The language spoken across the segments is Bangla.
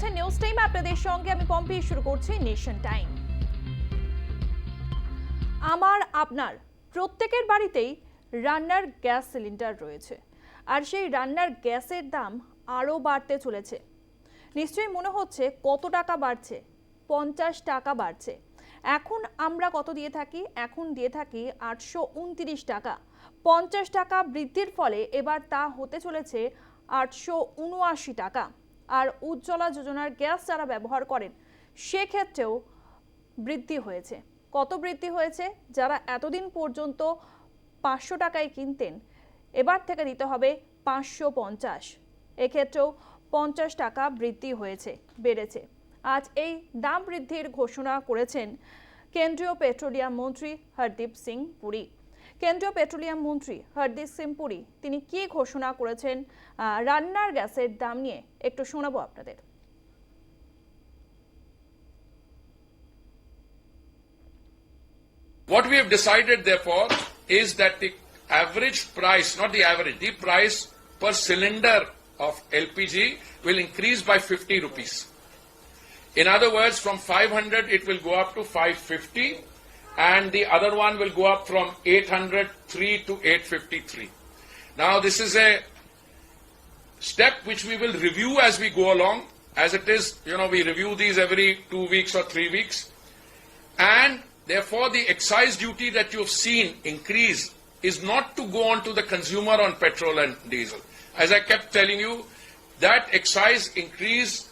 দেখছেন নিউজ টাইম আপনাদের সঙ্গে আমি পম্পি, শুরু করছি নেশন টাইম আমার, আপনার, প্রত্যেকের বাড়িতেই রান্নার গ্যাস সিলিন্ডার রয়েছে। আর সেই রান্নার গ্যাসের দাম আরও বাড়তে চলেছে। নিশ্চয়ই মনে হচ্ছে কত টাকা বাড়ছে? পঞ্চাশ টাকা বাড়ছে। এখন আমরা কত দিয়ে থাকি? এখন দিয়ে থাকি আটশো উনত্রিশ টাকা। পঞ্চাশ টাকা বৃদ্ধির ফলে এবার তা হতে চলেছে আটশো উনআশি টাকা। আর উজ্জ্বলা যোজনার গ্যাস যারা ব্যবহার করেন, সেক্ষেত্রেও বৃদ্ধি হয়েছে। কত বৃদ্ধি হয়েছে? যারা এতদিন পর্যন্ত পাঁচশো টাকায় কিনতেন, এবার থেকে দিতে হবে পাঁচশো পঞ্চাশ। এক্ষেত্রেও পঞ্চাশ টাকা বৃদ্ধি হয়েছে, বেড়েছে। আজ এই দাম বৃদ্ধির ঘোষণা করেছেন কেন্দ্রীয় পেট্রোলিয়াম মন্ত্রী হরদীপ সিং পুরী। কেন্দ্রীয় পেট্রোলিয়াম মন্ত্রী হরদীপ সিং পুরী তিনি কি ঘোষণা করেছেন রান্নার গ্যাসের দাম নিয়ে একটু শোনাবো আপনাদের What we have decided, therefore, is that the average price, not the average, the price per cylinder of LPG will increase by 50 rupees. In other words, from 500 it will go up to 550 and the other one will go up from 803 to 853. Now this is a step which we will review as we go along. As it is, you know, we review these every two weeks or three weeks. And therefore, the excise duty that you have seen increase is not to go on to the consumer on petrol and diesel. As I kept telling you, that excise increase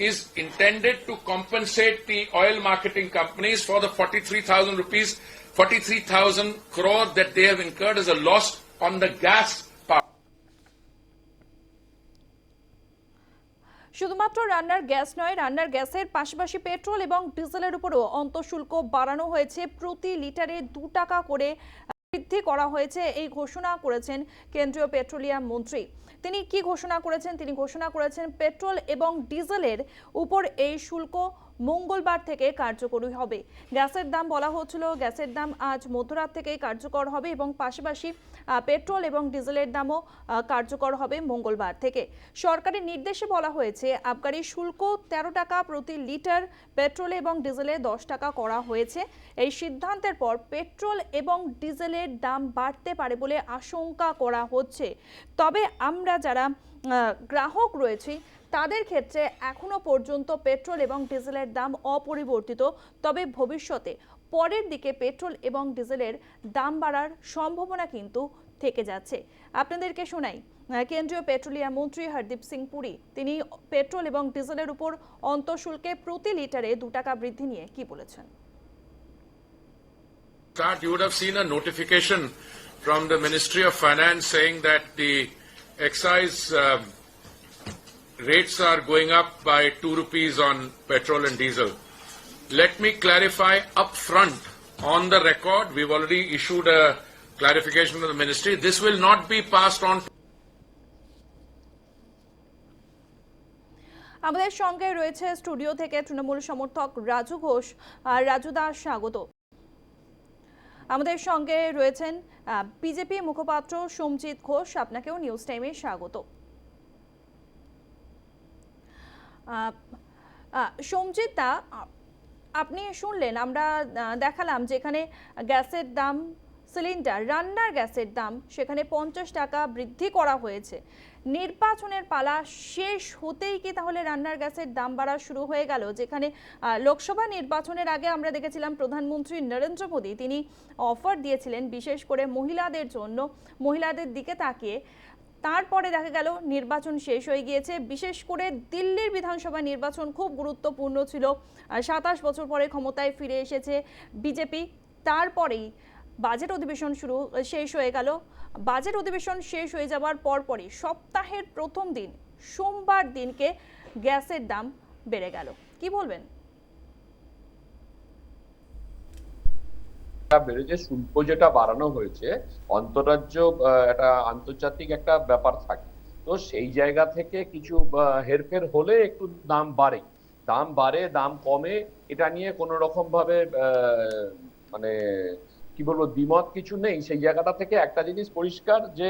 is intended to compensate the oil marketing companies for the 43,000 rupees, 43,000 crore that they have incurred as a loss on the gas শুধুমাত্র রান্নার গ্যাস নয় রান্নার গ্যাসের পাশাপাশি পেট্রোল এবং ডিজেলের উপরও অন্তঃশুল্ক বাড়ানো হয়েছে প্রতি লিটারে দু টাকা করে বৃদ্ধি করা হয়েছে এই ঘোষণা করেছেন কেন্দ্রীয় পেট্রোলিয়াম মন্ত্রী তিনি কি ঘোষণা করেছেন? তিনি ঘোষণা করেছেন পেট্রোল এবং ডিজেলের উপর এই শুল্ক মঙ্গলবার থেকে কার্যকরী হবে। গ্যাসের দাম বলা হচ্ছিল, গ্যাসের দাম আজ মধ্যরাত থেকেই কার্যকর হবে এবং পাশাপাশি পেট্রোল এবং ডিজেলের দামও কার্যকর হবে মঙ্গলবার থেকে। সরকারি নির্দেশে বলা হয়েছে, আবগারি শুল্ক তেরো টাকা প্রতি লিটার, পেট্রোল এবং ডিজেলে দশ টাকা করা হয়েছে। এই সিদ্ধান্তের পর পেট্রোল এবং ডিজেলের দাম বাড়তে পারে বলে আশঙ্কা করা হচ্ছে। তবে আমরা যারা গ্রাহক রয়েছি তাদের ক্ষেত্রে এখনও পর্যন্ত পেট্রোল এবং ডিজেলের দাম অপরিবর্তিত। তবে ভবিষ্যতে পরের দিকে পেট্রোল এবং ডিজেলের দাম বাড়ার সম্ভাবনা কিন্তু থেকে যাচ্ছে। আপনাদেরকে শোনাই কেন্দ্রীয় পেট্রোলিয়াম মন্ত্রী হরদীপ সিং পুরী তিনি পেট্রোল এবং ডিজেলের উপর অন্তঃশুল্কে প্রতি লিটারে দু টাকা বৃদ্ধি নিয়ে কি বলেছেন? Start, you would have seen a notification from the Ministry of Finance saying that the excise um, rates are going up by 2 rupees on petrol and diesel. Let me clarify up front on the record, we've already issued a clarification from the ministry. This will not be passed on আমাদের সঙ্গে রয়েছে স্টুডিও থেকে তৃণমূল সমর্থক রাজু ঘোষ রাজু দাস স্বাগত আমাদের সঙ্গে রয়েছেন বিজেপি মুখপাত্র সোমজিৎ ঘোষ। আপনাকেও নিউজ টাইমে স্বাগত। সোমজিৎ দা আপনি শুনলেন, আমরা দেখালাম যেখানে গ্যাসের দাম সিলিন্ডার, রান্নার গ্যাসের দাম সেখানে পঞ্চাশ টাকা বৃদ্ধি করা হয়েছে। নির্বাচনের পালা শেষ হতেই কি তাহলে রান্নার গ্যাসের দাম বাড়া শুরু হয়ে গেল? যেখানে লোকসভা নির্বাচনের আগে আমরা দেখেছিলাম প্রধানমন্ত্রী নরেন্দ্র মোদী, তিনি অফার দিয়েছিলেন বিশেষ করে মহিলাদের জন্য। মহিলাদের দিকে তাকিয়ে তারপরে দেখা গেল নির্বাচন শেষ হয়ে গিয়েছে। বিশেষ করে দিল্লির বিধানসভা নির্বাচন খুব গুরুত্বপূর্ণ ছিল। সাতাশ বছর পরে ক্ষমতায় ফিরে এসেছে বিজেপি। তারপরেই বাজেট অধিবেশন শুরু শেষ হয়ে গেল। বাজেট অধিবেশন শেষ হয়ে যাওয়ার পরপরই সপ্তাহের প্রথম দিন, সোমবার দিনকে গ্যাসের দাম বেড়ে গেল। কি বলবেন? বেড়েছে শুল্ক যেটা বাড়ানো হয়েছে, অন্তরাজ্য একটা আন্তর্জাতিক একটা ব্যাপার থাকে। তো সেই জায়গা থেকে কিছু হেরফের হলে একটু দাম বাড়ে। দাম বাড়ে, দাম কমে, এটা নিয়ে কোনো রকম ভাবে মানে কি বলব দ্বিমত কিছু নেই। সেই জায়গাটা থেকে একটা জিনিস পরিষ্কার যে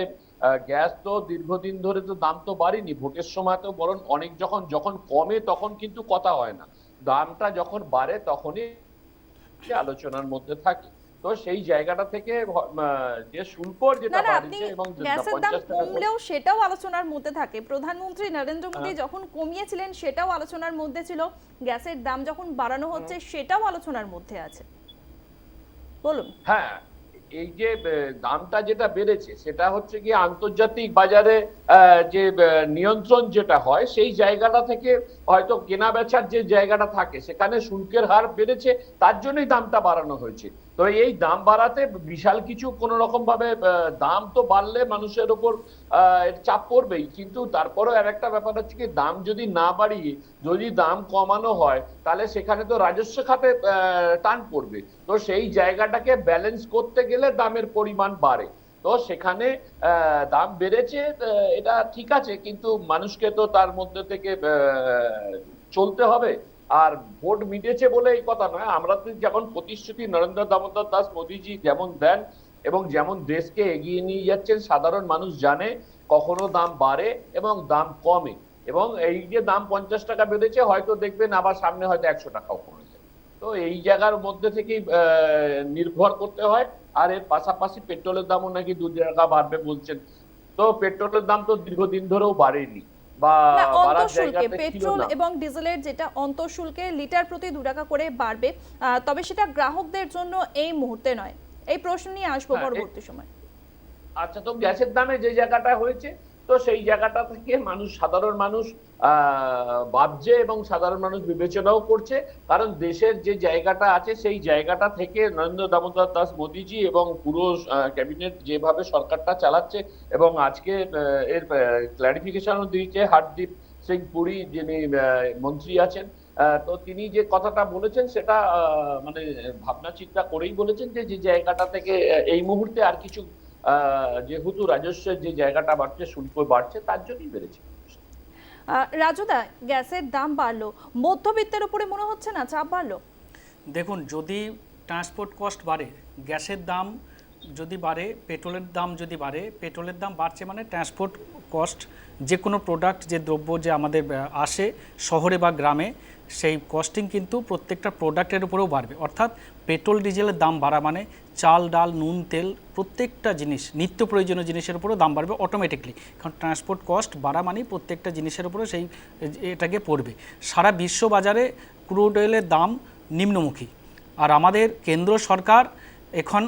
গ্যাস তো দীর্ঘদিন ধরে তো দাম তো বাড়েনি। ভোটের সময় তো বরং অনেক যখন যখন কমে তখন কিন্তু কথা হয় না। দামটা যখন বাড়ে তখনই আলোচনার মধ্যে থাকে। তো সেই জায়গাটা থেকে যে শুল্কর না যেটা বাড়ছে এবং গ্যাসের দাম কমলেও সেটাও আলোচনার মধ্যে থাকে। প্রধানমন্ত্রী নরেন্দ্র মোদী হ্যাঁ। যখন কমিয়েছিলেন সেটাও আলোচনার মধ্যে ছিল। গ্যাসের দাম যখন বাড়ানো হচ্ছে সেটাও আলোচনার মধ্যে আছে। বলুন। হ্যাঁ এই যে দামটা যেটা বেড়েছে, সেটা হচ্ছে কি আন্তর্জাতিক বাজারে যে নিয়ন্ত্রণ যেটা হয়, সেই জায়গাটা থেকে হয়তো কেনা বেচার যে জায়গাটা থাকে, সেখানে শুল্কের হার বেড়েছে, তার জন্যই দামটা বাড়ানো হয়েছে। তো এই দাম বাড়াতে বিশাল কিছু কোন রকম ভাবে দাম তো বাড়লে মানুষের উপর চাপ পড়বেই। কিন্তু তারপরেও আর একটা ব্যাপার হচ্ছে কি, দাম যদি না বাড়িয়ে যদি দাম কমানো হয়, তাহলে সেখানে তো রাজস্ব খাতে টান পড়বে। তো সেই জায়গাটাকে ব্যালেন্স করতে গেলে দামের পরিমাণ বাড়ে। তো সেখানে দাম বেড়েছে এটা ঠিক আছে, কিন্তু মানুষকে তো তার মধ্যে থেকে চলতে হবে। আর ভোট মিটেছে বলে এই কথা নয়। আমরা তো যখন প্রতিশ্রুতি নরেন্দ্র দামোদর দাস মোদীজি যেমন দেন এবং যেমন দেশকে এগিয়ে নিয়ে যাচ্ছেন, সাধারণ মানুষ জানে কখনো দাম বাড়ে এবং দাম কমে। এবং এই যে দাম পঞ্চাশ টাকা বেড়েছে, হয়তো দেখবেন আবার সামনে হয়তো একশো টাকাও কমে তো এই জায়গার মধ্যে থেকেই নির্ভর করতে হয়। আর এর পাশাপাশি পেট্রোলের দামও নাকি দু টাকা বাড়বে বলছেন। তো পেট্রোলের দাম তো দীর্ঘদিন ধরেও বাড়েনি। বা অন্তঃশুল্কে পেট্রোল এবং ডিজেলের যেটা অন্তঃশুল্কে লিটার প্রতি দু টাকা করে বাড়বে আহ, তবে সেটা গ্রাহকদের জন্য এই মুহূর্তে নয়। এই প্রশ্ন নিয়ে আসব হ্যাঁ, পরবর্তী সময়। আচ্ছা তো গ্যাসের দামে যে জায়গাটা হয়েছে তো সেই জায়গাটা থেকে মানুষ, সাধারণ মানুষ ভাবছে এবং সাধারণ মানুষ বিবেচনাও করছে। কারণ দেশের যে জায়গাটা আছে, সেই জায়গাটা থেকে নরেন্দ্র দামোদর দাস মোদীজি এবং পুরো ক্যাবিনেট যেভাবে সরকারটা চালাচ্ছে এবং আজকে এর ক্লারিফিকেশনও দিয়েছে হারদীপ সিং পুরী, যিনি মন্ত্রী আছেন। তো তিনি যে কথাটা বলেছেন, সেটা মানে ভাবনা চিন্তা করেই বলেছেন যে যে জায়গাটা থেকে এই মুহূর্তে আর কিছু যেহেতু রাজস্বের যে জায়গাটা বাড়ছে শুল্ক বাড়ছে তার জন্যই বেড়েছে। রাজুদা গ্যাসের দাম বাড়লো মধ্যবিত্তের উপরে মনে হচ্ছে না চাপ বাড়লো? দেখুন যদি ট্রান্সপোর্ট কস্ট বাড়ে গ্যাসের দাম যদি বাড়ে, পেট্রোলের দাম যদি বাড়ে, পেট্রোলের দাম বাড়ছে মানে ট্রান্সপোর্ট কস্ট যে কোনো প্রোডাক্ট যে দ্রব্য যে আমাদের আসে শহরে বা গ্রামে, সেই কস্টিং কিন্তু প্রত্যেকটা প্রোডাক্টের উপরেও বাড়বে। অর্থাৎ পেট্রোল, ডিজেলের দাম বাড়া মানে চাল, ডাল, নুন, তেল, প্রত্যেকটা জিনিস, নিত্য প্রয়োজনীয় জিনিসের উপরেও দাম বাড়বে অটোমেটিকলি কারণ ট্রান্সপোর্ট কস্ট বাড়া মানেই প্রত্যেকটা জিনিসের উপরে সেই, এটাকে পড়বে। সারা বিশ্ব বাজারে ক্রুড অয়েলের দাম নিম্নমুখী। আর আমাদের কেন্দ্র সরকার এখন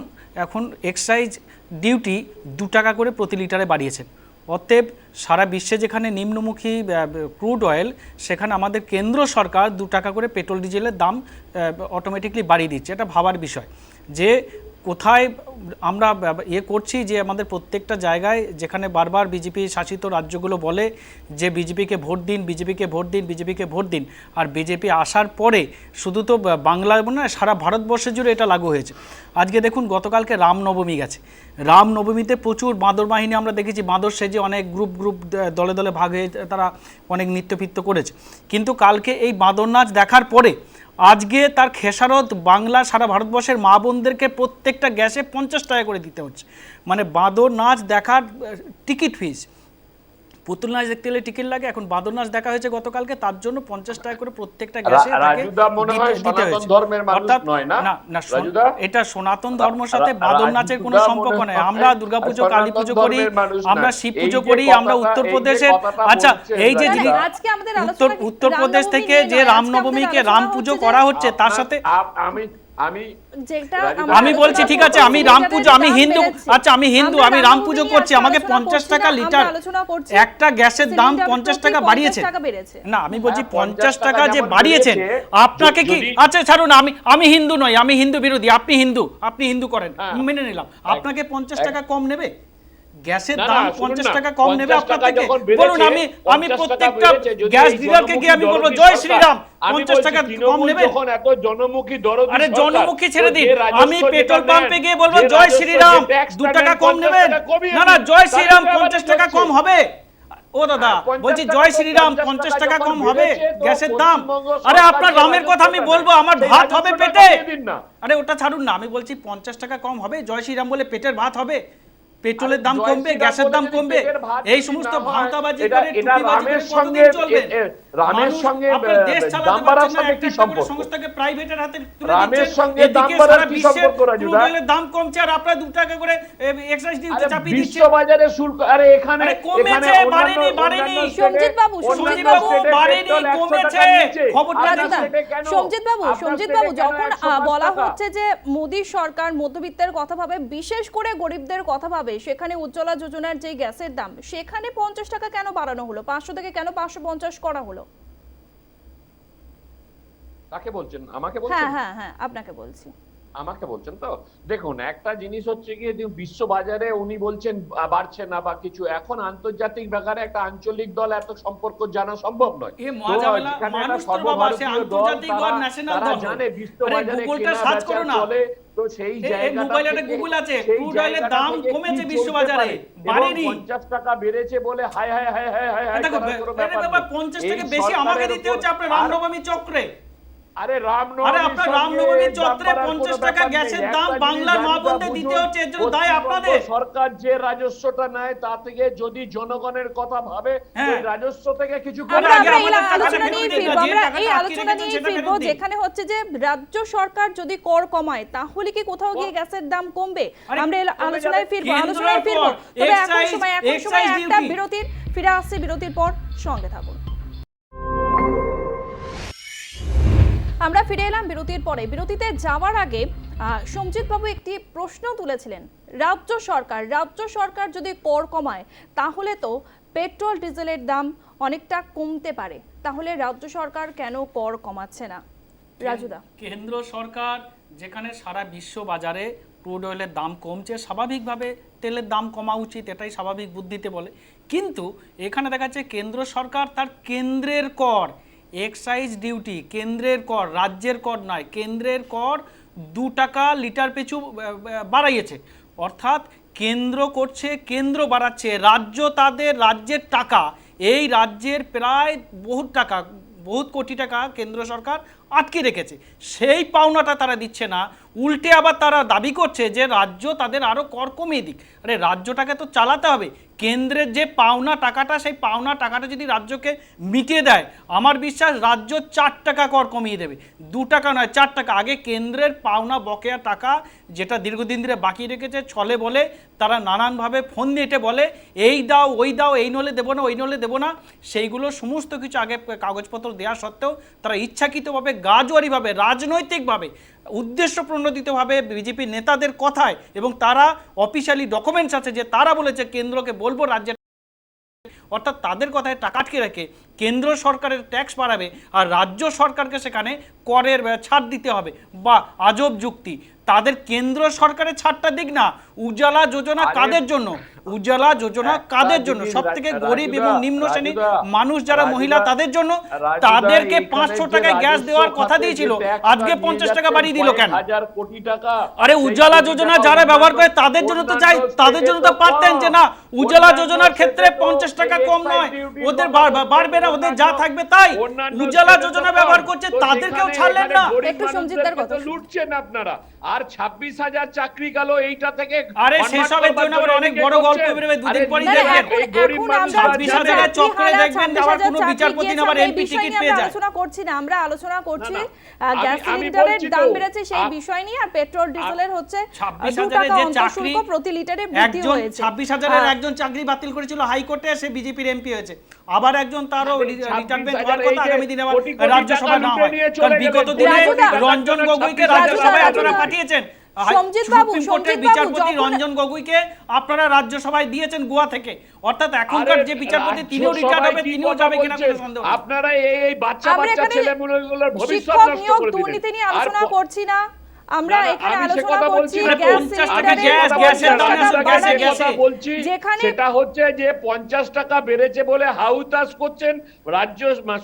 এখন এক্সাইজ ডিউটি দু টাকা করে প্রতি লিটারে বাড়িয়েছেন অতএব সারা বিশ্বে যেখানে নিম্নমুখী ক্রুড অয়েল সেখানে আমাদের কেন্দ্র সরকার দু টাকা করে পেট্রোল ডিজেলের দাম অটোমেটিকলি বাড়িয়ে দিচ্ছে। এটা ভাবার বিষয়। যে কোথায় আমরা ইয়ে করছি যে আমাদের প্রত্যেকটা জায়গায় যেখানে বারবার বিজেপি শাসিত রাজ্যগুলো বলে যে বিজেপিকে ভোট দিন, বিজেপিকে ভোট দিন, বিজেপিকে ভোট দিন, আর বিজেপি আসার পরে শুধু তো বাংলা না সারা ভারতবর্ষে জুড়ে এটা লাগু হয়েছে। আজকে দেখুন গতকালকে রামনবমী গেছে। রামনবমীতে প্রচুর বাঁদর বাহিনী আমরা দেখেছি, বাঁদর সেজে অনেক গ্রুপ গ্রুপ দলে দলে ভাগ হয়ে তারা অনেক নৃত্যফিত্য করেছে। কিন্তু কালকে এই বাঁদর নাচ দেখার পরে আজকে তার খেসারত বাংলা সারা ভারতবর্ষের মা বোনদেরকে প্রত্যেকটা গ্যাসে পঞ্চাশ টাকা করে দিতে হচ্ছে। মানে বাঁদর নাচ দেখার টিকিট ফিস পুতুল নাচ দেখতে গেলে টিকিট লাগে এখন বাঁদর নাচ দেখা হয়েছে গতকালকে তার জন্য পঞ্চাশ টাকা করে প্রত্যেকটা গ্যাসে মনে হয় দিতে- হয়েছে। না? না? এটা সনাতন ধর্মের সাথে বাদর নাচের কোনো সম্পর্ক নেই আমরা দুর্গাপুজো কালী পুজো করি আমরা। শিব পুজো করি আমরা উত্তরপ্রদেশের আচ্ছা এই যে উত্তরপ্রদেশ থেকে যে রামনবমীকে রাম পুজো করা হচ্ছে তার সাথে আমি আমি আমি বলছি ঠিক আছে আমি রাম পুজো আমি হিন্দু আচ্ছা আমি হিন্দু আমি রাম পুজো করছি আমাকে পঞ্চাশ টাকা লিটার একটা গ্যাসের দাম পঞ্চাশ টাকা বাড়িয়েছে। না আমি বলছি হ্যাঁ, পঞ্চাশ টাকা যে বাড়িয়েছেন আপনাকে কি আচ্ছা ছাড়ুন আমি আমি হিন্দু নই আমি হিন্দু বিরোধী আপনি হিন্দু আপনি হিন্দু করেন হ্যাঁ। মেনে নিলাম। আপনাকে পঞ্চাশ টাকা কম নেবে? গ্যাসের দাম শুনুন পঞ্চাশ না, টাকা কম নেবে আপনার থেকে। বলুন আমি আমি প্রত্যেকটা গ্যাস ডিলারকে গিয়ে আমি বলব জয় শ্রীরাম আমি পঞ্চাশ বলছি, টাকা কম নেবে? যখন এত জনমুখী দরদি আরে জনমুখী ছেড়ে দিন। আমি পেট্রোল পাম্পে গিয়ে বলব জয় শ্রীরাম টাকা কম নেবেন? না না জয় শ্রীরাম তো আবার পঞ্চাশ কি টাকা কম হবে? ও দাদা 50 বলছি জয় শ্রীরাম পঞ্চাশ টাকা কম হবে গ্যাসের দাম? আরে আপনার রামের কথা আমি বলব আমার ভাত হবে পেটে। আরে ওটা ছাড়ুন না আমি বলছি পঞ্চাশ টাকা কম হবে জয় শ্রীরাম বলে পেটের ভাত হবে পেট্রোলের দাম কমবে গ্যাসের দাম কমবে এই সমস্ত ভাওতাবাজি করে কতদিন চলবে? রামের সঙ্গে, দেশ চালাতে দাম বাড়ার পারছেন না, সঙ্গে একটা কি সম্পর্ক? সংস্থাকে প্রাইভেটের হাতে তুলে রামের সঙ্গে দাম বাড়ার কি সম্পর্ক, এর দাম কমছে আর আপনারা দু টাকা করে এক্সাইজ ডিউটি চাপিয়ে বিশ্ব বাজারে শুল্ক আরে এখানে কমেছে, বাড়েনি, বাড়েনি। বাবু, বাবু, বাড়েনি, পেট্রোল 100 টাকা কমেছে। খবরটা আপনার কেন? সঞ্জিত বাবু বাবু যখন বলা হচ্ছে যে মোদী সরকার মধ্যবিত্তের কথা ভাবে বিশেষ করে গরিবদের কথা ভাবে সেখানে উজ্জ্বলা যোজনার যে গ্যাসের দাম সেখানে পঞ্চাশ টাকা কেন বাড়ানো হলো? পাঁচশো থেকে কেন পাঁচশো পঞ্চাশ করা হলো? তাকে বলছেন? আমাকে হ্যাঁ হ্যাঁ হ্যাঁ আপনাকে বলছি। আমাকে বলছেন তো? দেখুন একটা জিনিস হচ্ছে কি যে বিশ্ব বাজারে উনি বলছেন বাড়ছে না বা কিছু এখন আন্তর্জাতিক ব্যাপারে একটা আঞ্চলিক দল এত সম্পর্ক জানা সম্ভব নয়। তারা- জানে বিশ্ব বাজারে তো সেই জায়গাটা গুগল আছে, এর জায়গাটা দাম কমেছে বাড়েনি। 50 টাকা বেড়েছে বলে হাই হাই হাই হাই হাই হাই দেখো করার কোনো আরে ব্যাপার বাবা নেই। পঞ্চাশ এই টাকা বেশি আমাকে দিতে হচ্ছে আপনার রামনবমী চক্রে। আরে রামনবমী আরে আপনার রামনবমী চত্বরে 50 টাকা গ্যাসের দাম বাংলার মা দিতে হচ্ছে, এর জন্য দায় আপনাদের। সরকার যে রাজস্বটা নেয় তা থেকে যদি জনগণের কথা ভাবে হ্যাঁ। ওই রাজস্ব থেকে কিছু আমরা করে আমরা এই আলোচনা নিয়ে ফিরবো আমরা এই আলোচনা নিয়ে ফিরবো যেখানে হচ্ছে যে রাজ্য সরকার যদি কর কমায় তাহলে কি কোথাও গিয়ে গ্যাসের দাম কমবে? আমরা এই আলোচনায়। ফিরবো আলোচনায় ফিরবো। তবে এখন সময় এখন সময় একটা বিরতির ফিরে আসছে বিরতির পর সঙ্গে থাকুন। আমরা ফিরে এলাম বিরতির পরে। বিরতিতে যাওয়ার আগে বাবু একটি প্রশ্ন তুলেছিলেন। রাজ্য সরকার রাজ্য সরকার যদি কর কমায়, তাহলে তো পেট্রোল, ডিজেলের দাম অনেকটা কমতে পারে। তাহলে রাজ্য সরকার কেন কর কমাচ্ছে না? রাজুদা কেন্দ্র সরকার যেখানে সারা বিশ্ব বাজারে ক্রুড অয়েলের দাম কমছে, স্বাভাবিকভাবে তেলের দাম কমা উচিত, এটাই স্বাভাবিক বুদ্ধিতে বলে। কিন্তু এখানে দেখা যাচ্ছে কেন্দ্র সরকার তার কেন্দ্রের কর এক্সাইজ ডিউটি, কেন্দ্রের কর, রাজ্যের কর নয়, কেন্দ্রের কর দু টাকা লিটার পিছু বাড়াইয়েছে। অর্থাৎ কেন্দ্র করছে, কেন্দ্র বাড়াচ্ছে, রাজ্য তাদের রাজ্যের টাকা। এই রাজ্যের প্রায় বহুত টাকা, বহুত কোটি টাকা কেন্দ্র সরকার আটকে রেখেছে। সেই পাওনাটা তারা দিচ্ছে না। উল্টে আবার তারা দাবি করছে যে রাজ্য তাদের আরও কর কমিয়ে দিক। আরে রাজ্যটাকে তো চালাতে হবে। কেন্দ্রের যে পাওনা টাকাটা, সেই পাওনা টাকাটা যদি রাজ্যকে মিটিয়ে দেয়, আমার বিশ্বাস রাজ্য চার টাকা কর কমিয়ে দেবে। দু টাকা নয়, চার টাকা। আগে কেন্দ্রের পাওনা, বকেয়া টাকা যেটা দীর্ঘদিন ধরে বাকি রেখেছে, ছলে বলে, তারা নানানভাবে ফোন এটে বলে, এই দাও, ওই দাও, এই নলে দেবো না, ওই নলে দেবো না। সেইগুলো সমস্ত কিছু আগে কাগজপত্র দেওয়া সত্ত্বেও তারা ইচ্ছাকৃতভাবে, গাজোয়ারিভাবে, রাজনৈতিকভাবে উদ্দেশ্য প্রণোদিতভাবে বিজেপি নেতাদের কথায় এবং তারা অফিসিয়ালি ডকুমেন্টস আছে যে তারা বলেছে কেন্দ্রকে বলব রাজ্যের অর্থাৎ তাদের কথায় টাকা আটকে রেখে কেন্দ্র সরকারের ট্যাক্স বাড়াবে আর রাজ্য সরকারকে সেখানে করের ছাড় দিতে হবে বা আজব যুক্তি। তাদের কেন্দ্র সরকারের ছাড়টা দিক না। উজালা যোজনা কাদের জন্য? উজালা যোজনা কাদের জন্য? সব থেকে গরিব এবং নিম্ন শ্রেণির মানুষ যারা মহিলা তাদের জন্য তাদেরকে পাঁচশো টাকায় গ্যাস দেওয়ার কথা দিয়েছিল। আজকে পঞ্চাশ টাকা বাড়িয়ে দিল কেন? হাজার কোটি টাকা আরে উজ্জ্বলা যোজনা যারা ব্যবহার করে তাদের জন্য তো চাই তাদের জন্য তো পারতেন যে না উজ্জ্বলা যোজনার ক্ষেত্রে পঞ্চাশ টাকা কম নয়। ওদের বাড়বে না ওদের যা থাকবে তাই। উজ্জ্বলা যোজনা ব্যবহার করছে তাদেরকেও ছাড়লেন না। একটু মানুষদেরকে কথা লুটছেন আপনারা। আর ছাব্বিশ হাজার চাকরি গেল এইটা থেকে আরে সেসবের জন্য আবার অনেক বড় গল্প করছেন। বেরোবে, দুদিন পরই না, না, দেখবেন। এখন- গরিব এখন মানুষরা আমরা ছাব্বিশ হাজারের চাকরি চক্করে হারা, দেখবেন আবার কোনো বিচারপতি গিয়েছে, আবার আমরা এই MP বিষয় টিকিট পেয়ে যায়। আলোচনা করছি না আমরা আলোচনা করছি না, আহ, আমি- গ্যাস সিলিন্ডারের দাম বেড়েছে সেই বিষয় নিয়ে আর পেট্রোল ডিজেলের হচ্ছে আহ, ছাব্বিশ দু হাজারের টাকা যে চাকরি প্রতি লিটারে বৃদ্ধি একজন হয়েছে চাকরি বাতিল করেছিল হাইকোর্টে সে বিজেপির এমপি হয়েছে আবার একজন তারও রিটায়ারমেন্ট হওয়ার কথা আগামী দিনে আবার রাজ্যসভা না হয় কারণ বিগত দিনে রঞ্জন গগৈকে রাজ্যসভায় আপনারা পাঠিয়েছেন সঞ্জিত বাবু, সঞ্জিত বিচারপতি রঞ্জন গগৈকে আপনারা রাজ্যসভায় দিয়েছেন গোয়া থেকে। অর্থাৎ এখনকার যে বিচারপতি তিনিও রিটায়ার হবে তিনিও যাবে কিনা কোনো সন্দেহ আপনারা এই এই বাচ্চা আমরা ভবিষ্যৎ নষ্ট করে ভবিষ্যৎ শিক্ষক নিয়োগ দুর্নীতি নিয়ে আলোচনা করছি না। আমরা এখানে আলোচনা করছি যেখানে সেটা হচ্ছে যে পঞ্চাশ টাকা বেড়েছে বলে হাউতাস করছেন রাজ্য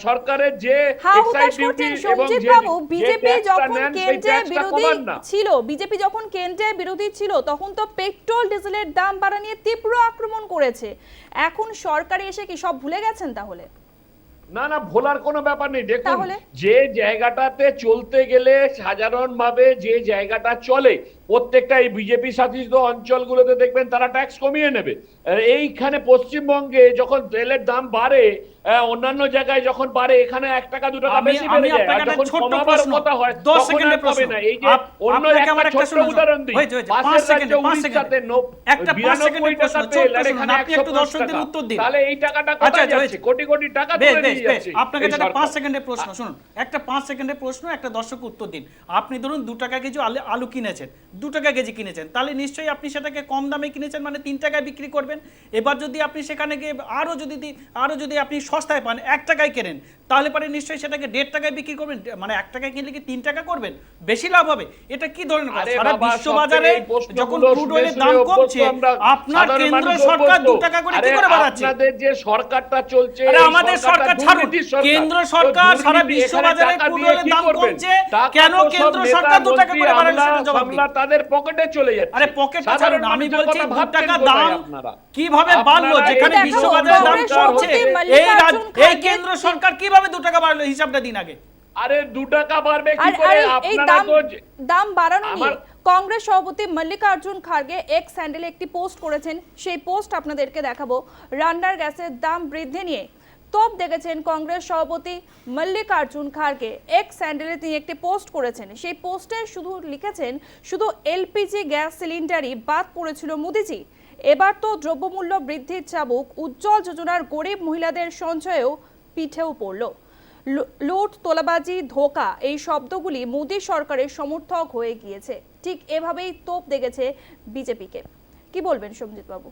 সরকারের যে হাহুতাশ করছেন সঞ্জিত বাবু বিজেপি যখন কেন্দ্রে বিরোধী ছিল বিজেপি যখন কেন্দ্রে বিরোধী ছিল তখন তো পেট্রোল ডিজেলের দাম বাড়া নিয়ে তীব্র আক্রমণ করেছে। এখন সরকারে এসে কি সব ভুলে গেছেন তাহলে? না না ভোলার কোনো ব্যাপার নেই। দেখুন যে জায়গাটাতে চলতে গেলে সাধারণভাবে যে জায়গাটা চলে প্রত্যেকটা এই বিজেপি শাসিত অঞ্চলগুলোতে দেখবেন তারা ট্যাক্স কমিয়ে নেবে। এইখানে পশ্চিমবঙ্গে যখন তেলের দাম বাড়ে অন্যান্য জায়গায় যখন বাড়ে এখানে এক টাকা দু টাকা বেশি বেড়ে যায়। আপনাকে আর যখন কমাবার প্রশ্ন, কথা হয় তখন আর প্রশ্ন। না। এই যে অন্য একটা ছোট্ট উদাহরণ দিই। পাঁচ সেকেন্ডে, পাঁচ সেকেন্ডে। একটা পাঁচ সেকেন্ডের প্রশ্ন, ছোট্ট এখানে আপনি একটু দর্শকদের উত্তর দিন। তাহলে এই টাকাটা আচ্ছা, কোথায় আচ্ছা, যাচ্ছে? কোটি কোটি টাকা তুলে নিয়ে যাচ্ছে আপনাকে যেটা। পাঁচ সেকেন্ডের প্রশ্ন শুনুন। একটা পাঁচ সেকেন্ডের প্রশ্ন একটা দর্শক উত্তর দিন। আপনি ধরুন দু টাকা কেজি আলু আলু কিনেছেন। দু টাকা কেজি কিনেছেন তাহলে নিশ্চয়ই আপনি সেটাকে কম দামে কিনেছেন মানে তিন টাকায় বিক্রি করবেন। এবার যদি আপনি সেখানে গিয়ে আরও যদি আরও যদি আপনি সস্তায় পান এক টাকায় কেনেন তাহলে পরে নিশ্চয়ই সেটাকে দেড় টাকায় বিক্রি করবেন মানে এক টাকায় কিনলে কি তিন টাকা করবেন? বেশি লাভ হবে। এটা কি ধরনের কথা? আরে সারা বিশ্ব বাজারে থেকে এই প্রশ্নগুলো যখন ক্রুড অয়েলের দাম কমছে আপনার কেন্দ্র সরকার। দু টাকা করে কি করে বাড়াচ্ছে? আপনাদের যে সরকারটা চলছে আরে আমাদের সরকার ছাড়ুন। কেন্দ্র সরকার সারা দুর্নীতি বিশ্ব বাজারে ক্রুড অয়েলের দাম কমছে। কেন কেন্দ্র সরকার দু টাকা করে আমলা, সেটা জবাব তাদের পকেটে চলে যাচ্ছে। আরে ছাড়ুন আমি বলছি টাকা দাম কীভাবে বাড়লো? যেখানে বিশ্ববাজারে দাম এই রাজ- এই কেন্দ্র সরকার কীভাবে দু টাকা বাড়লো? হিসাবটা দিন আগে। আরে দু টাকা বাড়বে কি করে? আপনারা দাম তো দাম বাড়ানো নিয়ে কংগ্রেস সভাপতি মল্লিকার্জুন খাড়গে এক্স স্যান্ডেলে একটি পোস্ট করেছেন। সেই পোস্ট আপনাদেরকে দেখাবো। রান্নার গ্যাসের দাম বৃদ্ধি নিয়ে তোপ দেখেছেন কংগ্রেস সভাপতি মল্লিকার্জুন খাড়গে এক্স স্যান্ডেলে তিনি একটি পোস্ট করেছেন। সেই পোস্টে শুধু লিখেছেন, শুধু এলপিজি গ্যাস সিলিন্ডারই বাদ পড়েছিল মোদিজি। এবার তো দ্রব্যমূল্য বৃদ্ধির চাবুক, উজ্জ্বল যোজনার গরিব মহিলাদের সঞ্চয়েও পিঠেও পড়ল। লুট, তোলাবাজি, ধোকা এই শব্দগুলি মোদী সরকারের সমর্থক হয়ে গিয়েছে। ঠিক এভাবেই তোপ দেখেছে বিজেপিকে। কি বলবেন সঞ্জিত বাবু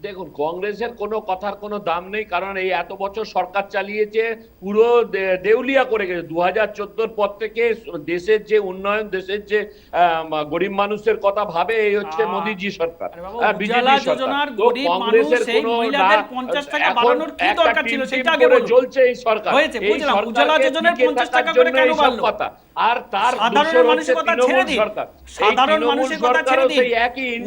দেখুন কংগ্রেসের কোনো কথার কোনো দাম নেই কারণ এই এত বছর সরকার চালিয়েছে পুরো দেউলিয়া করে গেছে। দু হাজার চোদ্দোর পর থেকে দেশের যে উন্নয়ন দেশের যে গরিব মানুষের কথা ভাবে এই হচ্ছে মোদিজি সরকার। কংগ্রেসের কোনো মহিলাদের না- 50 টাকা এখন বাড়ানোর কি একটা দরকার ছিল টিম সেটা টিম আগে করে বলুন। জ্বলছে এই সরকার। এই বুঝলাম, সরকারকে উজালা যোজনার টিকে 50 থাকার টাকা করে জন্য কেন এইসব বাড়লো? কথা। আর তার সাধারণ দোষর মানুষের কথা ছেড়ে দিন। সাধারণ তৃণমূল মানুষের কথা ছেড়ে দিন।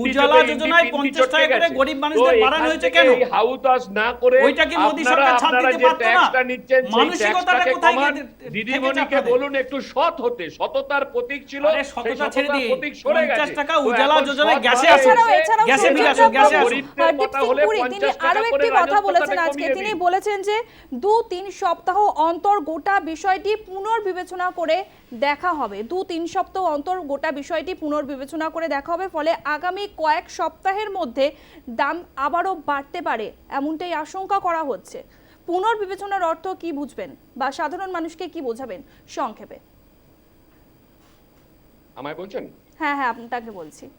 উজালা যোজনায় পিন্ডি পঞ্চাশ চটকে টাকা করে গরিব মানুষদের বাড়ানো হয়েছে কেন? হাউতাস না করে ওইটা কি মোদি সরকার ছাড় দিতে পারতো না? মানসিকতাটা কোথায় গিয়ে দিদিমণিকে বলুন একটু সৎ হতে। সততার প্রতীক ছিল আরে সততা ছেড়ে দিন। প্রতীক 50 টাকা উজালা যোজনায় গ্যাসে আসুন। গ্যাসে ফিরে আসুন, গ্যাসে আসুন। তিনি আরও একটি কথা বলেছেন আজকে। তিনি বলেছেন যে দু তিন সপ্তাহ অন্তর গোটা বিষয়টি পুনর্বিবেচনা করে দেখা হবে। দু তিন সপ্তাহ অন্তর গোটা বিষয়টি পুনর্বিবেচনা করে দেখা হবে ফলে আগামী কয়েক সপ্তাহের মধ্যে দাম আবারও বাড়তে পারে এমনটাই আশঙ্কা করা হচ্ছে। পুনর্বিবেচনার অর্থ কি বুঝবেন বা সাধারণ মানুষকে কি বোঝাবেন সংক্ষেপে? আমায় বলছেন? হ্যাঁ হ্যাঁ আপনাকে বলছি।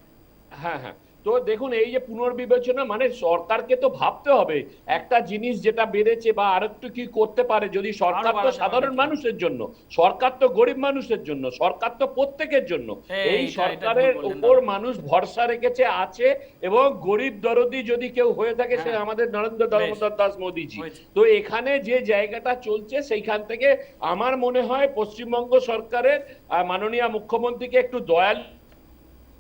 হ্যাঁ হ্যাঁ। তো দেখুন এই যে পুনর্বিবেচনা মানে সরকারকে তো ভাবতে হবে। একটা জিনিস যেটা বেড়েছে বা আরেকটু কি করতে পারে যদি সরকার তো সাধারণ মানুষের জন্য সরকার তো গরিব মানুষের জন্য সরকার তো প্রত্যেকের জন্য। এই, এই সরকারের উপর মানুষ ভরসা রেখেছে আছে এবং গরিব দরদি যদি কেউ হয়ে থাকে সে হ্যাঁ। আমাদের নরেন্দ্র দামোদর দাস মোদিজি। তো এখানে যে জায়গাটা চলছে সেইখান থেকে আমার মনে হয় পশ্চিমবঙ্গ সরকারের মাননীয় মুখ্যমন্ত্রীকে একটু দয়াল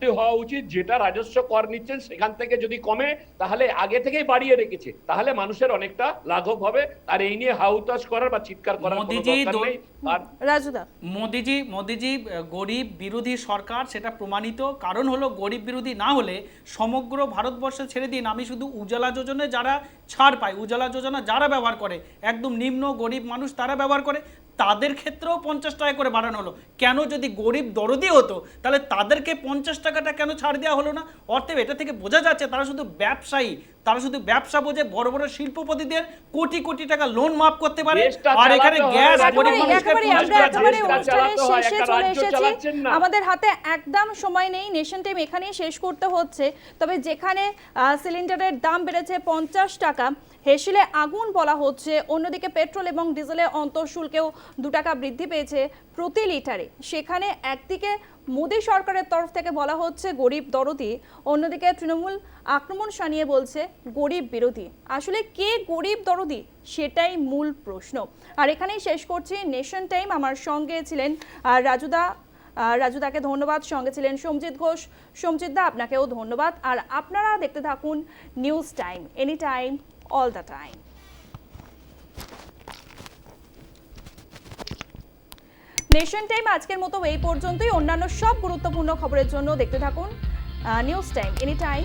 হওয়া উচিত যেটা রাজস্ব কর নিচ্ছেন সেখান থেকে যদি কমে তাহলে আগে থেকেই বাড়িয়ে রেখেছে। তাহলে মানুষের অনেকটা লাঘব হবে। আর এই নিয়ে হাউতাস করার বা চিৎকার করার মোদিজি রাজুদা। মোদিজি মোদিজি গরিব বিরোধী সরকার সেটা প্রমাণিত। কারণ হলো গরিব বিরোধী না হলে সমগ্র ভারতবর্ষ ছেড়ে দিন। আমি শুধু উজালা যোজনায় যারা ছাড় পায় উজালা যোজনা যারা ব্যবহার করে একদম নিম্ন গরিব মানুষ তারা ব্যবহার করে। তাদের ক্ষেত্রেও পঞ্চাশ টাকা করে বাড়ানো হলো। কেন যদি গরিব দরদি হতো তাহলে তাদেরকে পঞ্চাশ টাকাটা কেন ছাড় দেওয়া হলো না? অর্থে এটা থেকে বোঝা যাচ্ছে তারা শুধু ব্যবসায়ী তারা শুধু ব্যবসা বোঝে বড় বড় শিল্পপতিদের কোটি কোটি টাকা লোন মাফ করতে পারে। আর এখানে গ্যাস। আমাদের হাতে একদম সময় নেই নেশন টাইম এখানেই শেষ করতে হচ্ছে। তবে যেখানে আহ, সিলিন্ডারের দাম বেড়েছে পঞ্চাশ টাকা হেসিলে আগুন বলা হচ্ছে। অন্যদিকে পেট্রোল এবং ডিজেলের অন্তঃশুল্কেও দু টাকা বৃদ্ধি পেয়েছে প্রতি লিটারে। সেখানে একদিকে মোদী সরকারের তরফ থেকে বলা হচ্ছে গরিব দরদি অন্যদিকে তৃণমূল আক্রমণ সানিয়ে বলছে গরিব বিরোধী। আসলে কে গরিব দরদি? সেটাই মূল প্রশ্ন। আর এখানেই শেষ করছি। নেশন টাইম আমার সঙ্গে ছিলেন আহ, রাজুদা রাজুদাকে ধন্যবাদ। সঙ্গে ছিলেন সমজিৎ ঘোষ। সমজিৎ দা আপনাকেও ধন্যবাদ। আর আপনারা দেখতে থাকুন news time any time all the time nation time আজকের মতো এই পর্যন্তই। অন্যান্য সব গুরুত্বপূর্ণ খবরের জন্য দেখতে থাকুন নিউজ টাইম এনি টাইম